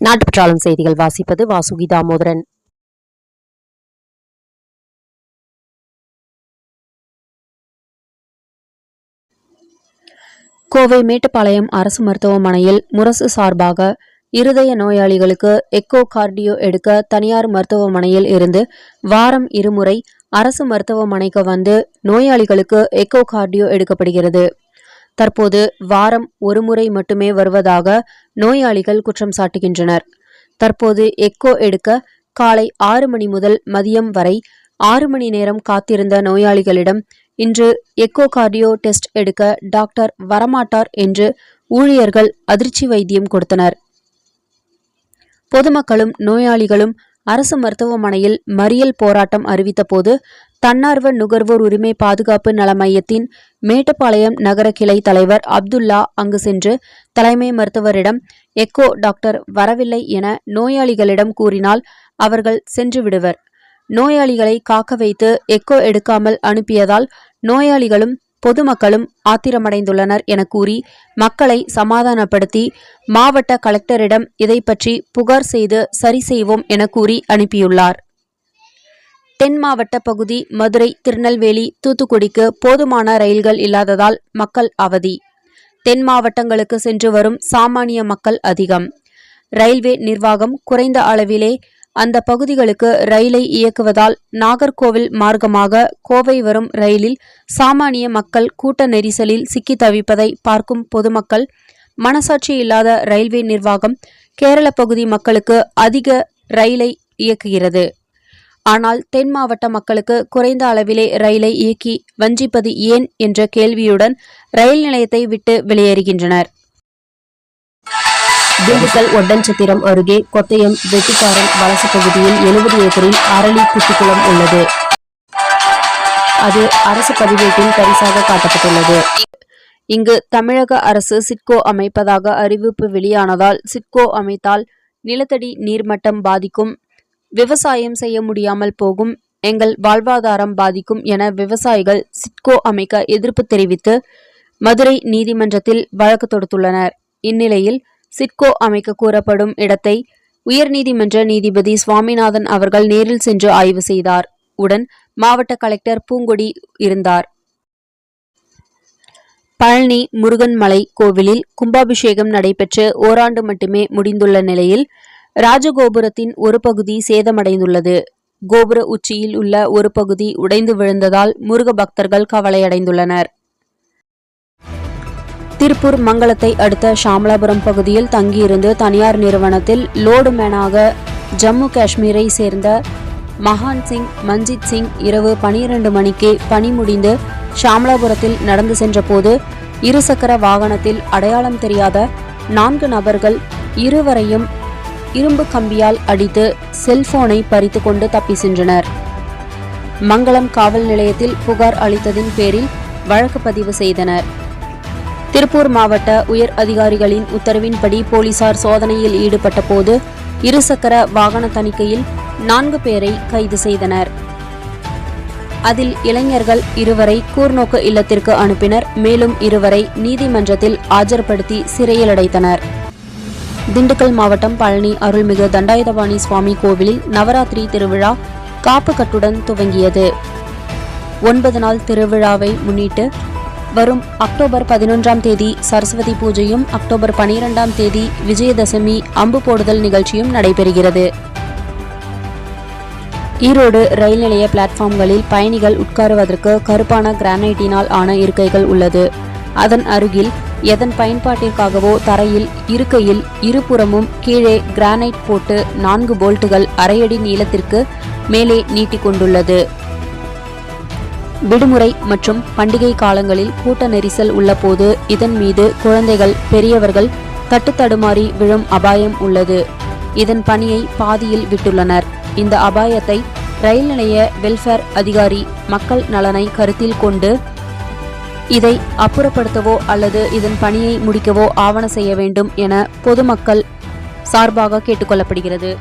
நாட்டுப்பற்றாளம் செய்திகள் வாசிப்பது வாசுகி தாமோதரன் கோவை மேட்டுப்பாளையம் அரசு மருத்துவமனையில் முரசு சார்பாக இருதய நோயாளிகளுக்கு எக்கோ கார்டியோ எடுக்க தனியார் மருத்துவமனையில் இருந்து வாரம் இருமுறை அரசு மருத்துவமனைக்கு வந்து நோயாளிகளுக்கு எக்கோ கார்டியோ எடுக்கப்படுகிறது. தற்போது வாரம் ஒரு முறை மட்டுமே வருவதாக நோயாளிகள் குற்றம் சாட்டுகின்றனர். தற்போது எக்கோ எடுக்க காலை ஆறு மணி முதல் மதியம் வரை ஆறு மணி நேரம் காத்திருந்த நோயாளிகளிடம் இன்று எக்கோ கார்டியோ டெஸ்ட் எடுக்க டாக்டர் வரமாட்டார் என்று ஊழியர்கள் அதிர்ச்சி வைத்தியம் கொடுத்தனர். பொதுமக்களும் நோயாளிகளும் அரசு மருத்துவமனையில் மறியல் போராட்டம் அறிவித்தபோது தன்னார்வ நுகர்வோர் உரிமை பாதுகாப்பு நல மையத்தின் மேட்டுப்பாளையம் நகர கிளை தலைவர் அப்துல்லா அங்கு சென்று தலைமை மருத்துவரிடம் எக்கோ டாக்டர் வரவில்லை என நோயாளிகளிடம் கூறினால் அவர்கள் சென்று விடுவர். நோயாளிகளை காக்க வைத்து எக்கோ எடுக்காமல் அனுப்பியதால் நோயாளிகளும் பொதுமக்களும் ஆத்திரமடைந்துள்ளனர் என கூறி மக்களை சமாதானப்படுத்தி மாவட்ட கலெக்டரிடம் இதை பற்றி புகார் செய்து சரி செய்வோம் என கூறி அனுப்பியுள்ளார். தென் மாவட்ட பகுதி மதுரை திருநெல்வேலி தூத்துக்குடிக்கு போதுமான ரயில்கள் இல்லாததால் மக்கள் அவதி. தென் மாவட்டங்களுக்கு சென்று வரும் சாமானிய மக்கள் அதிகம். ரயில்வே நிர்வாகம் குறைந்த அளவிலே அந்த பகுதிகளுக்கு ரயிலை இயக்குவதால் நாகர்கோவில் மார்க்கமாக கோவை வரும் ரயிலில் சாமானிய மக்கள் கூட்ட நெரிசலில் சிக்கி தவிப்பதை பார்க்கும் பொதுமக்கள் மனசாட்சி இல்லாத ரயில்வே நிர்வாகம் கேரள பகுதி மக்களுக்கு அதிக ரயிலை இயக்குகிறது. ஆனால் தென் மாவட்ட மக்களுக்கு குறைந்த அளவிலே ரயிலை இயக்கி வஞ்சிப்பது ஏன் என்ற கேள்வியுடன் ரயில் நிலையத்தை விட்டு வெளியேறுகின்றனர். திண்டுக்கல் ஒட்டன்சத்திரம் அருகே கொத்தயம் வெட்டிக்காரன் வலசு பகுதியில் எழுபது ஏக்கரில் அரளி குட்டிக்குளம் உள்ளது. அது அரசு பதிவேட்டில் பரிசாக காட்டப்பட்டுள்ளது. இங்கு தமிழக அரசு சிட்கோ அமைப்பதாக அறிவிப்பு வெளியானதால் சிட்கோ அமைத்தால் நிலத்தடி நீர்மட்டம் பாதிக்கும் விவசாயம் செய்ய முடியாமல் போகும் எங்கள் வாழ்வாதாரம் பாதிக்கும் என விவசாயிகள் சிட்கோ அமைக்க எதிர்ப்பு தெரிவித்து மதுரை நீதிமன்றத்தில் வழக்கு தொடுத்துள்ளனர். இந்நிலையில் சிட்கோ அமைக்க கூறப்படும் இடத்தை உயர்நீதிமன்ற நீதிபதி சுவாமிநாதன் அவர்கள் நேரில் சென்று ஆய்வு செய்தார். உடன் மாவட்ட கலெக்டர் பூங்கொடி இருந்தார். பழனி முருகன்மலை கோவிலில் கும்பாபிஷேகம் நடைபெற்று ஓராண்டு மட்டுமே முடிந்துள்ள நிலையில் ராஜகோபுரத்தின் ஒரு பகுதி சேதமடைந்துள்ளது. கோபுர உச்சியில் உள்ள ஒரு பகுதி உடைந்து விழுந்ததால் முருக பக்தர்கள் கவலையடைந்துள்ளனர். திருப்பூர் மங்களத்தை அடுத்த ஷாமலாபுரம் பகுதியில் தங்கியிருந்து தனியார் நிறுவனத்தில் லோடு மேனாக ஜம்மு காஷ்மீரை சேர்ந்த மகான் சிங் மஞ்சித் சிங் இரவு பனிரெண்டு மணிக்கு பணி முடிந்து ஷாமலாபுரத்தில் நடந்து சென்றபோது இருசக்கர வாகனத்தில் அடையாளம் தெரியாத நான்கு நபர்கள் இருவரையும் இரும்பு கம்பியால் அடித்து செல்போனை பறித்து கொண்டு தப்பி சென்றனர் மங்களம் காவல் நிலையத்தில் புகார் அளித்ததின் பேரில் வழக்கு பதிவு செய்தனர். திருப்பூர் மாவட்ட உயர் அதிகாரிகளின் உத்தரவின்படி போலீசார் சோதனையில் ஈடுபட்ட போது இருசக்கர வாகன தணிக்கையில் நான்கு பேரை கைது செய்தனர். அதில் இளைஞர்கள் இருவரை கூர்நோக்கு இல்லத்திற்கு அனுப்பினர். மேலும் இருவரை நீதிமன்றத்தில் ஆஜர்படுத்தி சிறையில் அடைத்தனர். திண்டுக்கல் மாவட்டம் பழனி அருள்மிகு தண்டாயுதபாணி சுவாமி கோவிலில் நவராத்திரி திருவிழா காப்பு கட்டுடன் துவங்கியது. ஒன்பது நாள் திருவிழாவை முன்னிட்டு வரும் அக்டோபர் பதினொன்றாம் தேதி சரஸ்வதி பூஜையும் அக்டோபர் பனிரெண்டாம் தேதி விஜயதசமி அம்பு போடுதல் நிகழ்ச்சியும் நடைபெறுகிறது. ஈரோடு ரயில் நிலைய பிளாட்ஃபார்ம்களில் பயணிகள் உட்காருவதற்கு கருப்பான கிரானைட்டினால் ஆன இருக்கைகள் உள்ளது. அதன் அருகில் எதன் பயன்பாட்டிற்காகவோ தரையில் இருக்கையில் இருபுறமும் கீழே கிரானைட் போட்டு நான்கு போல்ட்டுகள் அரையடி நீளத்திற்கு மேலே நீட்டிக்கொண்டுள்ளது. விடுமுறை மற்றும் பண்டிகை காலங்களில் கூட்ட நெரிசல் உள்ளபோது இதன் மீது குழந்தைகள் பெரியவர்கள் தட்டுத்தடுமாறி விழும் அபாயம் உள்ளது. இதன் பணியை பாதியில் விட்டுள்ளனர். இந்த அபாயத்தை ரயில் நிலைய வெல்ஃபேர் அதிகாரி மக்கள் நலனை கருத்தில் கொண்டு இதை அப்புறப்படுத்தவோ அல்லது இதன் பணியை முடிக்கவோ ஆவண செய்ய வேண்டும் என பொதுமக்கள் சார்பாக கேட்டுக்கொள்ளப்படுகிறது.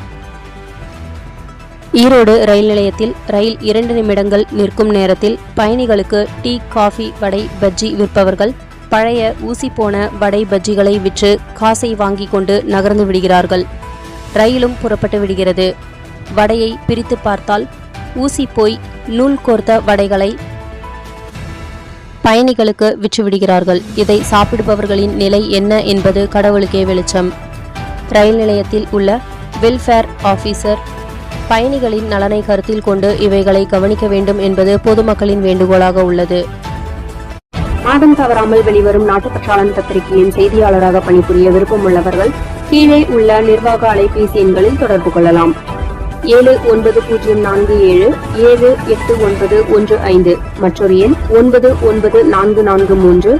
ஈரோடு ரயில் நிலையத்தில் ரயில் இரண்டு நிமிடங்கள் நிற்கும் நேரத்தில் பயணிகளுக்கு டீ காஃபி வடை பஜ்ஜி விற்பவர்கள் பழைய ஊசி போன வடை பஜ்ஜிகளை விற்று காசை வாங்கி கொண்டு நகர்ந்து விடுகிறார்கள். ரயிலும் புறப்பட்டு விடுகிறது. வடையை பிரித்து பார்த்தால் ஊசி போய் நூல் கோர்த்த வடைகளை பயணிகளுக்கு விற்றுவிடுகிறார்கள் இதை சாப்பிடுபவர்களின் நிலை என்ன என்பது கடவுளுக்கே வெளிச்சம். ரயில் நிலையத்தில் உள்ள வெல்ஃபேர் ஆஃபீஸர் பயணிகளின் நலனை கருத்தில் கொண்டு இவைகளை கவனிக்க வேண்டும் என்பது பொதுமக்களின் வேண்டுகோளாக உள்ளது. மாதம் தவறாமல் வெளிவரும் நாட்டுப்பற்றாளன் பத்திரிகையின் செய்தியாளராக பணிபுரிய விருப்பமுள்ளவர்கள் கீழே உள்ள நிர்வாக அலைபேசி எண்களில் தொடர்பு கொள்ளலாம். ஏழு ஒன்பது பூஜ்ஜியம் நான்கு ஏழு ஏழு எட்டு ஒன்பது ஒன்று ஐந்து மற்றொரு எண் ஒன்பது ஒன்பது நான்கு நான்கு மூன்று